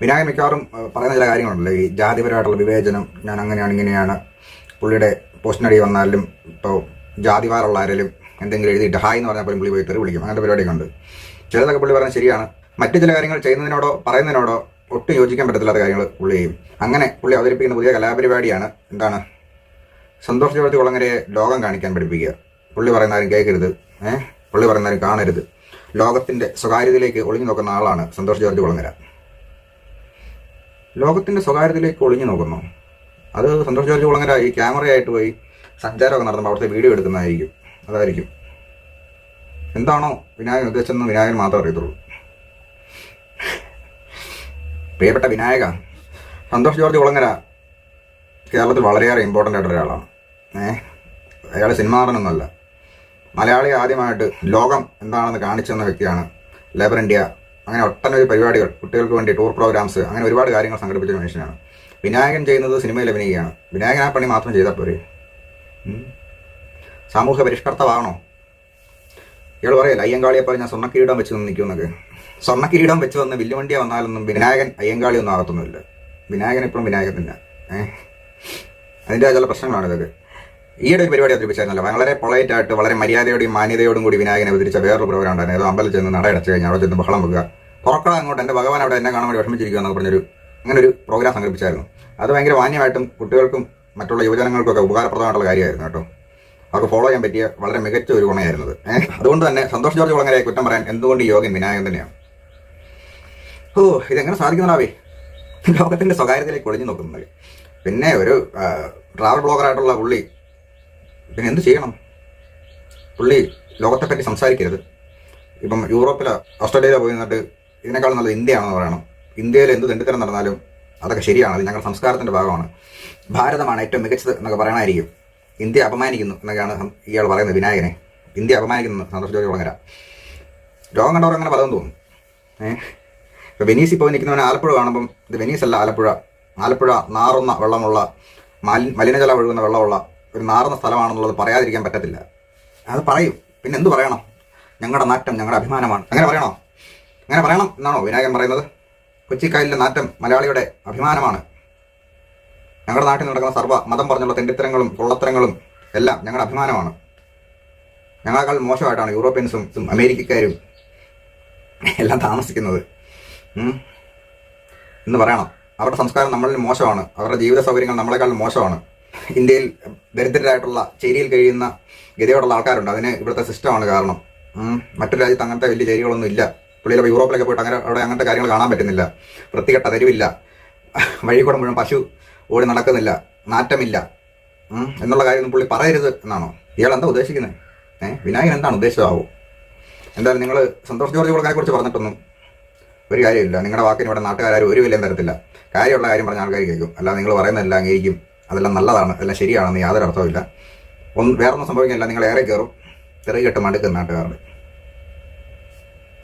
വിനായകൻ മിക്കവാറും പറയുന്ന ചില കാര്യങ്ങളുണ്ടല്ലോ. ഈ ജാതിപരമായിട്ടുള്ള വിവേചനം ഞാൻ അങ്ങനെയാണ് ഇങ്ങനെയാണ്. പുള്ളിയുടെ പോസ്റ്റിനടി വന്നാലും ഇപ്പോൾ ജാതിവാറുള്ള ആരെങ്കിലും എന്തെങ്കിലും എഴുതിയിട്ട് ഹായ് എന്ന് പറഞ്ഞാൽ പുള്ളി പോയി തെറി വിളിക്കും. അങ്ങനത്തെ പരിപാടിയൊക്കെ ഉണ്ട് ചിലതൊക്കെ പുള്ളി പറഞ്ഞാൽ ശരിയാണ്. മറ്റു ചില കാര്യങ്ങൾ ചെയ്യുന്നതിനോടോ പറയുന്നതിനോടോ ഒട്ടും യോജിക്കാൻ പറ്റത്തില്ലാത്ത കാര്യങ്ങൾ പുള്ളി ചെയ്യും. അങ്ങനെ പുള്ളി അവതരിപ്പിക്കുന്ന പുതിയ കലാപരിപാടിയാണ് എന്താണ്? സന്തോഷ് ജോർജ് കുളങ്ങരയെ ലോകം കാണിക്കാൻ പഠിപ്പിക്കുക. പുള്ളി പറയുന്ന ആരും കേൾക്കരുത്. ഏഹ് പുള്ളി പറയുന്ന ആരും കാണരുത്. ലോകത്തിന്റെ സ്വകാര്യതയിലേക്ക് ഒളിഞ്ഞു നോക്കുന്ന ആളാണ് സന്തോഷ് ജോർജ് കുളങ്ങര. ലോകത്തിന്റെ സ്വകാര്യത്തിലേക്ക് ഒളിഞ്ഞു നോക്കുന്നു. അത് സന്തോഷ് ജോർജ് കുളങ്ങര ഈ ക്യാമറയായിട്ട് പോയി സഞ്ചാരമൊക്കെ നടത്തുമ്പോൾ അവിടുത്തെ വീഡിയോ എടുക്കുന്നതായിരിക്കും. അതായിരിക്കും. എന്താണോ വിനായകൻ ഉദ്ദേശിച്ചെന്ന് വിനായകൻ മാത്രമേ അറിയത്തുള്ളൂ. പ്രിയപ്പെട്ട വിനായക സന്തോഷ് ജോർജ് കുളങ്ങര കേരളത്തിൽ വളരെയേറെ ഇമ്പോർട്ടന്റ് ആയിട്ടുള്ള ഒരാളാണ്. ഏഹ് അയാൾ സിനിമ നടനൊന്നുമല്ല. മലയാളി ആദ്യമായിട്ട് ലോകം എന്താണെന്ന് കാണിച്ചു തന്ന വ്യക്തിയാണ് ലേബർ ഇന്ത്യ അങ്ങനെ ഒട്ടനവധി പരിപാടികൾ കുട്ടികൾക്ക് വേണ്ടി ടൂർ പ്രോഗ്രാംസ് അങ്ങനെ ഒരുപാട് കാര്യങ്ങൾ സംഘടിപ്പിച്ച മനുഷ്യനാണ്. വിനായകൻ ചെയ്യുന്നത് സിനിമയിൽ അഭിനയിക്കുകയാണ്. വിനായകൻ ആ പണി മാത്രം ചെയ്താൽ പോരെ. സാമൂഹ്യ പരിഷ്കർത്താവാണോ? ഇയാൾ പറയല്ല അയ്യങ്കാളിയപ്പോൾ ഞാൻ സ്വർണക്കിരീടം വെച്ച് നിന്ന് നിൽക്കുമെന്നൊക്കെ സ്വർണക്കിരീടം വെച്ച് വന്ന് വില്ലുവണ്ടിയ വന്നാലൊന്നും വിനായകൻ അയ്യങ്കാളിയൊന്നും ആകത്തൊന്നുമില്ല. വിനായകൻ ഇപ്പോഴും വിനായകൻ തന്നെ ഏഹ്? അതിന്റെ ചില പ്രശ്നങ്ങളാണ് ഇതൊക്കെ. ഈയിടെ ഒരു പരിപാടി അവതരിപ്പിച്ചായിരുന്നല്ലോ. വളരെ പൊളൈറ്റ് ആയിട്ട് വളരെ മര്യാദയോടെയും മാന്യതയോടും കൂടി വിനായകനെ അവതരിച്ച വേറൊരു പ്രോഗ്രാം ഉണ്ടായിരുന്നു. ഏതോ അമ്പലത്തിൽ ചെന്ന് നട അടച്ചു കഴിഞ്ഞാൽ അവിടെ ചെന്ന് ബഹളം വെക്കുക. തുറക്കണം അങ്ങോട്ട്. എന്റെ ഭഗവാൻ അവിടെ എന്നെ കാണാൻ വിഷമിച്ചിരിക്കുക എന്നൊക്കെ പറഞ്ഞൊരു അങ്ങനെ ഒരു പ്രോഗ്രാം സംഘടിപ്പിച്ചായിരുന്നു. അത് ഭയങ്കര മാന്യമായിട്ടും കുട്ടികൾക്കും മറ്റുള്ള യുവജനങ്ങൾക്കൊക്കെ ഉപകാരപ്രദമായിട്ടുള്ള കാര്യമായിരുന്നു കേട്ടോ. അവർക്ക് ഫോളോ ചെയ്യാൻ പറ്റിയ വളരെ മികച്ച ഒരു ഗുണയായിരുന്നു അതുകൊണ്ട് തന്നെ സന്തോഷ് ജോർജ് കുളങ്ങരയെ കുറ്റം പറയാൻ എന്തുകൊണ്ട് ഈ യോഗ്യൻ വിനായകൻ തന്നെയാണ്? ഓ ഇതെങ്ങനെ സാധിക്കുന്നതാവേ ലോകത്തിന്റെ സ്വകാര്യതയിലേക്ക് ഒളിഞ്ഞു നോക്കുന്നത് പിന്നെ ഒരു ട്രാവൽ ബ്ലോഗറായിട്ടുള്ള പുള്ളി പിന്നെ എന്ത് ചെയ്യണം? പുള്ളി ലോകത്തെപ്പറ്റി സംസാരിക്കരുത്. ഇപ്പം യൂറോപ്പിലോ ഓസ്ട്രേലിയയിലോ പോയി നിന്നിട്ട് ഇതിനേക്കാൾ നല്ലത് ഇന്ത്യയാണെന്ന് പറയണം. ഇന്ത്യയിൽ എന്ത് തെണ്ടിത്തരം നടന്നാലും അതൊക്കെ ശരിയാണ്. അത് ഞങ്ങളുടെ സംസ്കാരത്തിന്റെ ഭാഗമാണ്. ഭാരതമാണ് ഏറ്റവും മികച്ചത് എന്നൊക്കെ പറയണമായിരിക്കും. ഇന്ത്യ അപമാനിക്കുന്നു എന്നൊക്കെയാണ് ഇയാൾ പറയുന്നത് വിനായകനെ. ഇന്ത്യ അപമാനിക്കുന്നു. സന്തോഷ് ജോലി കുളങ്ങര രോഗം കണ്ടവർ അങ്ങനെ പലതും തോന്നും. ഏഹ് ഇപ്പൊ വെനീസിൽ പോയി നിൽക്കുന്നവനെ ആലപ്പുഴ കാണുമ്പം ഇത് വെനീസ് അല്ല ആലപ്പുഴ. ആലപ്പുഴ നാറുന്ന വെള്ളമുള്ള മാലി മലിനജലം ഒഴുകുന്ന വെള്ളമുള്ള ഒരു നാറുന്ന സ്ഥലമാണെന്നുള്ളത് പറയാതിരിക്കാൻ പറ്റത്തില്ല. അത് പറയും. പിന്നെ എന്ത് പറയണം? ഞങ്ങളുടെ നാറ്റം ഞങ്ങളുടെ അഭിമാനമാണ്. അങ്ങനെ പറയണോ? അങ്ങനെ പറയണം എന്നാണോ വിനായകൻ പറയുന്നത്? കൊച്ചിക്കായലിലെ നാറ്റം മലയാളിയുടെ അഭിമാനമാണ്. ഞങ്ങളുടെ നാട്ടിൽ നടക്കുന്ന സർവ മതം പറഞ്ഞുള്ള തെണ്ടിത്തരങ്ങളും കൊള്ളത്തരങ്ങളും എല്ലാം ഞങ്ങളുടെ അഭിമാനമാണ്. ഞങ്ങളെക്കാൾ മോശമായിട്ടാണ് യൂറോപ്യൻസും അമേരിക്കക്കാരും എല്ലാം താമസിക്കുന്നത്. എന്ന് പറയണം. അവരുടെ സംസ്കാരം നമ്മളിൽ മോശമാണ്. അവരുടെ ജീവിത സൗകര്യങ്ങൾ നമ്മളെക്കാൾ മോശമാണ്. ഇന്ത്യയിൽ ദരിദ്രരായിട്ടുള്ള ചേരിയിൽ കഴിയുന്ന ഗതിയോടുള്ള ആൾക്കാരുണ്ട്. അതിന് ഇവിടുത്തെ സിസ്റ്റമാണ് കാരണം. മറ്റൊരു രാജ്യത്ത് അങ്ങനത്തെ വലിയ ചേരികളൊന്നും ഇല്ല. പുള്ളിയിലപ്പോൾ യൂറോപ്പിലൊക്കെ പോയിട്ട് അങ്ങനെ അവിടെ അങ്ങനത്തെ കാര്യങ്ങൾ കാണാൻ പറ്റുന്നില്ല. വൃത്തികെട്ട തരുവില്ല. വഴി കൂടെ മുഴുവൻ പശു ഓടി നടക്കുന്നില്ല. നാറ്റമില്ല. എന്നുള്ള കാര്യമൊന്നും പുള്ളി പറയരുത് എന്നാണോ? ഇയാൾ എന്താ ഉദ്ദേശിക്കുന്നത് ഏഹ് വിനായകൻ എന്താണ് ഉദ്ദേശിച്ചതാവോ? എന്തായാലും നിങ്ങൾ സന്തോഷ് ജോർജ് കൊടുക്കാനെ കുറിച്ച് പറഞ്ഞിട്ടൊന്നും ഒരു കാര്യമില്ല നിങ്ങളുടെ വാക്കിന് ഇവിടെ നാട്ടുകാരും ഒരു വിലയും തരത്തില്ല. കാര്യമുള്ള കാര്യം പറഞ്ഞ ആൾക്കാർ കേൾക്കും. അല്ലാതെ നിങ്ങൾ പറയുന്നതെല്ലാം അംഗീകരിക്കും അതെല്ലാം നല്ലതാണ്. അതെല്ലാം ശരിയാണെന്ന് യാതൊരു അർത്ഥവുമില്ല. ഒന്ന് വേറൊന്നും സംഭവിക്കില്ല നിങ്ങൾ ഏറെ കയറും. ചെറിയ കെട്ട് മടുക്കും നാട്ടുകാരുടെ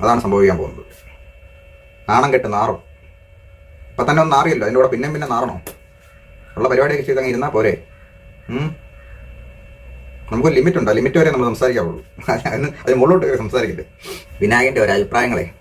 അതാണ് സംഭവിക്കാൻ പോകുന്നത്. നാണം കെട്ട് നാറും. ഇപ്പം തന്നെ ഒന്ന് നാറിയല്ലോ. അതിന്റെ കൂടെ പിന്നെയും പിന്നെ നാറണോ? ഉള്ള പരിപാടിയൊക്കെ ചെയ്ത് അങ്ങ് ഇരുന്നാൽ പോരെ? നമുക്ക് ലിമിറ്റ് ഉണ്ടോ ലിമിറ്റ് വരെ നമ്മൾ സംസാരിക്കാവുള്ളൂ. അതിന് അതിന് മുകളിലോട്ട് സംസാരിക്കില്ല വിനായകന്റെ ഒരു അഭിപ്രായങ്ങളെ